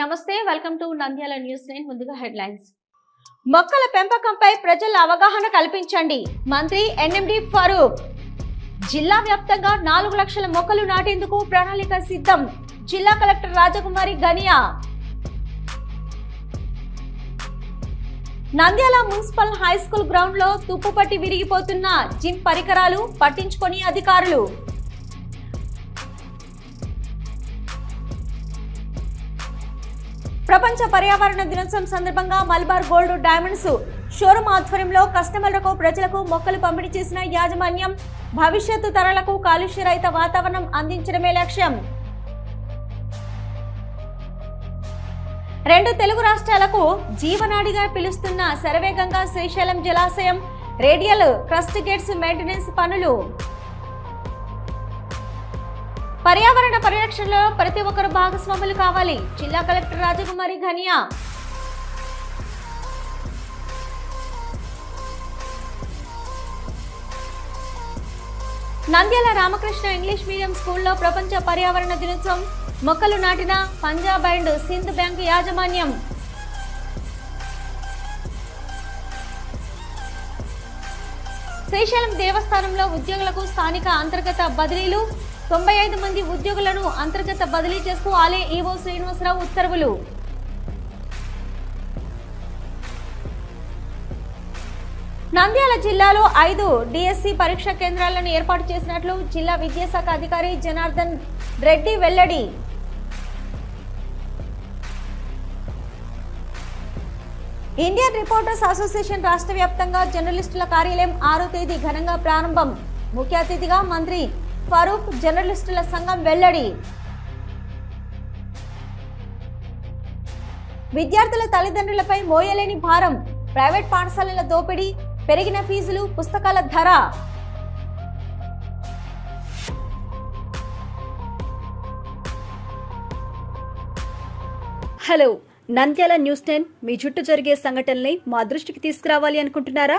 నమస్తే welcome to Nandyal news nine ముందుగా headlines. మొక్కల పెంపకంపై ప్రజల అవగాహన కల్పించండి. మంత్రి ఎన్ఎండి ఫరూక్. జిల్లా వ్యాప్తంగా నాలుగు లక్షల మొక్కలు నాటేందుకు ప్రణాళిక సిద్ధం. జిల్లా collector Rajakumari Ganiya. Nandyal municipal high school గ్రౌండ్లో తుప్పుపట్టి విరిగిపోతున్న జిమ్ పరికరాలు పట్టించుకొని అధికారులు. ప్రపంచ పర్యావరణ దినోత్సవం సందర్భంగా మల్బార్ గోల్డ్ డైమండ్స్ షోరూమ్ ఆధ్వర్యంలో కస్టమర్లకు ప్రజలకు మొక్కలు పంపిణీ చేసిన యాజమాన్యం భవిష్యత్తు తరాలకు కాలుష్య రహిత వాతావరణం అందించడమే లక్ష్యం. రెండు తెలుగు రాష్ట్రాలకు జీవనాడిగా పిలుస్తున్న శరవేగంగా శ్రీశైలం జలాశయం రేడియల్ క్రస్ట్ గేట్స్ మెయింటెనెన్స్ పనులు. పర్యావరణ పరిరక్షణలో ప్రతి ఒక్కరు భాగస్వాములు కావాలి. జిల్లా collector Rajakumari Ghaniya. Nandyal Ramakrishna English medium స్కూల్లో ప్రపంచ పర్యావరణ దినోత్సవం. మొక్కలు నాటిన పంజాబ్ అండ్ సింధ్ బ్యాంక్ యాజమాన్యం. శ్రీశైలం దేవస్థానంలో ఉద్యోగులకు స్థానిక అంతర్గత బదిలీలు. తొంభై ఐదు మంది ఉద్యోగులను అంతర్గత బదిలీ చేస్తూ ఆలే ఈవో శ్రీనివాసరావు ఉత్తర్వులు. నంద్యాల జిల్లాలో ఐదు డిఎస్సి పరీక్షా కేంద్రాలను ఏర్పాటు చేసినట్లు జిల్లా విద్యాశాఖ అధికారి జనార్దన్ రెడ్డి వెల్లడి. ఇండియన్ రిపోర్టర్స్ అసోసియేషన్ రాష్ట్ర వ్యాప్తంగా జర్నలిస్టుల కార్యాలయం ఆరో తేదీ ఘనంగా ప్రారంభం. ముఖ్య అతిథిగా మంత్రి ఫరూక్ జర్నలిస్టుల సంఘం వెల్లడి. విద్యార్థుల తల్లిదండ్రులపై మోయలేని భారం ప్రైవేట్ పాఠశాలల దోపిడీ పెరిగిన ఫీజులు పుస్తకాల ధర. హలో నంద్యాల న్యూస్ టెన్ మీ చుట్టూ జరిగే సంఘటనల్ని మా దృష్టికి తీసుకురావాలి అనుకుంటున్నారా?